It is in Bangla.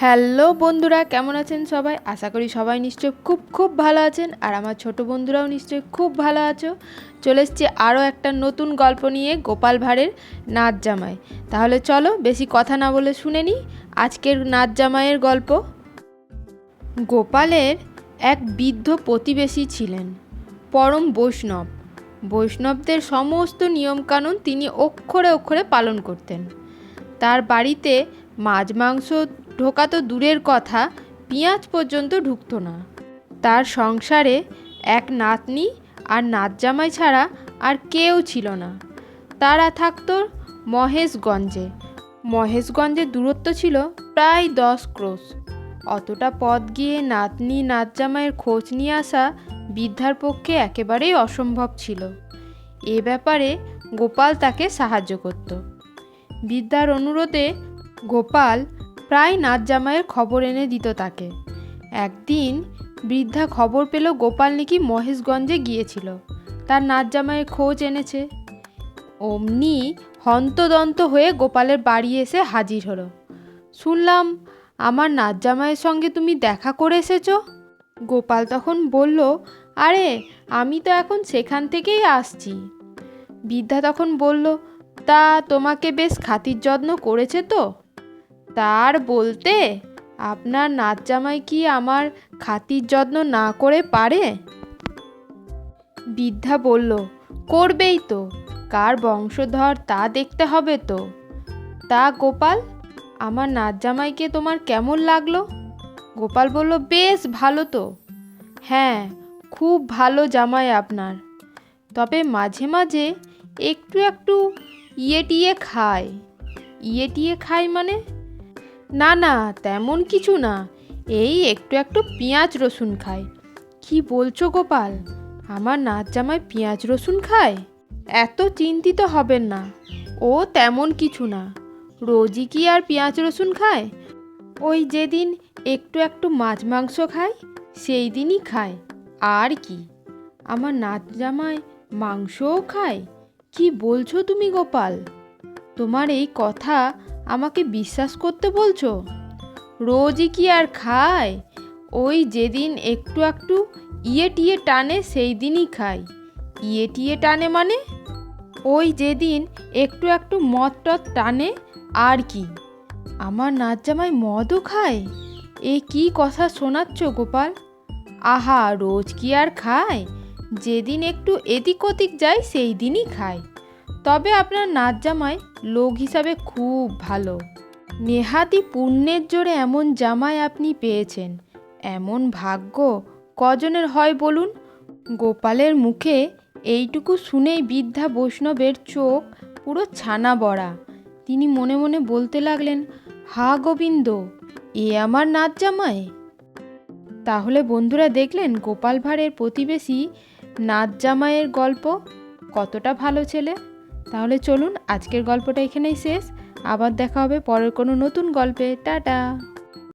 হ্যালো বন্ধুরা, কেমন আছেন সবাই? আশা করি সবাই নিশ্চয়ই খুব খুব ভালো আছেন আর আমার ছোট বন্ধুরাও নিশ্চয়ই খুব ভালো আছো। চলে এসছি আরও একটা নতুন গল্প নিয়ে গোপাল ভাঁড়ের নাচ জামাই। তাহলে চলো বেশি কথা না বলে শুনে নিই আজকের নাচ জামাইয়ের গল্প। গোপালের এক বৃদ্ধ প্রতিবেশী ছিলেন, পরম বৈষ্ণব। বৈষ্ণবদের সমস্ত নিয়মকানুন তিনি অক্ষরে অক্ষরে পালন করতেন। তার বাড়িতে মাছ মাংস ঢোকা তো দূরের কথা, পেঁয়াজ পর্যন্ত ঢুকতো না। তার সংসারে এক নাতনি আর নাত জামাই ছাড়া আর কেউ ছিল না। তারা থাকতো মহেশগঞ্জে। মহেশগঞ্জের দূরত্ব ছিল প্রায় দশ ক্রোশ। অতটা পথ গিয়ে নাতনি নাত জামাইয়ের খোঁজ নিয়ে আসা বৃদ্ধার পক্ষে একেবারেই অসম্ভব ছিল। এ ব্যাপারে গোপাল তাকে সাহায্য করত। বৃদ্ধার অনুরোধে গোপাল প্রায় নাচ জামাইয়ের খবর এনে দিত তাকে। একদিন বৃদ্ধা খবর পেল গোপাল নাকি মহেশগঞ্জে গিয়েছিল। তার নাচ জামাইয়ের খোঁজ এনেছে। অমনি হন্তদন্ত হয়ে গোপালের বাড়ি এসে হাজির হলো। শুনলাম আমার নাচ জামাইয়ের সঙ্গে তুমি দেখা করে এসেছ? গোপাল তখন বলল, আরে, আমি তো এখন সেখান থেকেই আসছি। বৃদ্ধা তখন বলল, তা তোমাকে বেশ খাতির যত্ন করেছে তো? তার বলতে, আপনার নাচ জামাই কি আমার খাতির যত্ন না করে পারে? বৃদ্ধা বলল, করবেই তো, কার বংশধর তা দেখতে হবে তো। তা গোপাল, আমার নাচ জামাইকে তোমার কেমন লাগল? গোপাল বলল, বেশ ভালো তো। হ্যাঁ খুব ভালো জামাই আপনার। তবে মাঝে মাঝে একটু একটু ইয়ে টিয়ে খায়। ইয়ে টিয়ে খায় মানে? না না, তেমন কিছু না। এই একটু একটু পেঁয়াজ রসুন খায় কি বলছো গোপাল? আমার নাচ জামাই পেঁয়াজ রসুন খায়? এত চিন্তিত হবেন না। ও তেমন কিছু না। রোজই কি আর পেঁয়াজ রসুন খায়? ওই যেদিন একটু একটু মাছ মাংস খায়, সেই দিনই খায়। আর কি। আমার নাচ জামাই মাংসও খায়। কি বলছো তুমি গোপাল? তোমার এই কথা আমাকে বিশ্বাস করতে বলছো? রোজই কি আর খায়? ওই যেদিন একটু একটু ইয়ে টিয়ে টানে, সেই দিনই খায়। ইয়ে টিয়ে টানে মানে? ওই যেদিন একটু একটু মদ টদ টানে, আর কি? আমার নাচ জামাই মদও খায়? এ কি কথা শোনাচ্ছ গোপাল? আহা, রোজ কি আর খায়? যেদিন একটু এদিক ওদিক যায়, সেই দিনই খায়। তবে আপনার নাচ জামাই লোক হিসাবে খুব ভালো। নেহাতি পুণ্যের জোরে এমন জামাই আপনি পেয়েছেন। এমন ভাগ্য কজনের হয় বলুন? গোপালের মুখে এইটুকু শুনেই বৃদ্ধা বৈষ্ণবের চোখ পুরো ছানা বড়া। তিনি মনে মনে বলতে লাগলেন, হা গোবিন্দ, এ আমার নাচ জামাই তাহলে বন্ধুরা দেখলেন গোপাল ভাঁড়ের প্রতিবেশী নাচ জামাইয়ের গল্প কতটা ভালো ছেলে। তাহলে চলুন আজকের গল্পটা এখানেই শেষ। আবার দেখা হবে পরের কোনো নতুন গল্পে। টাটা!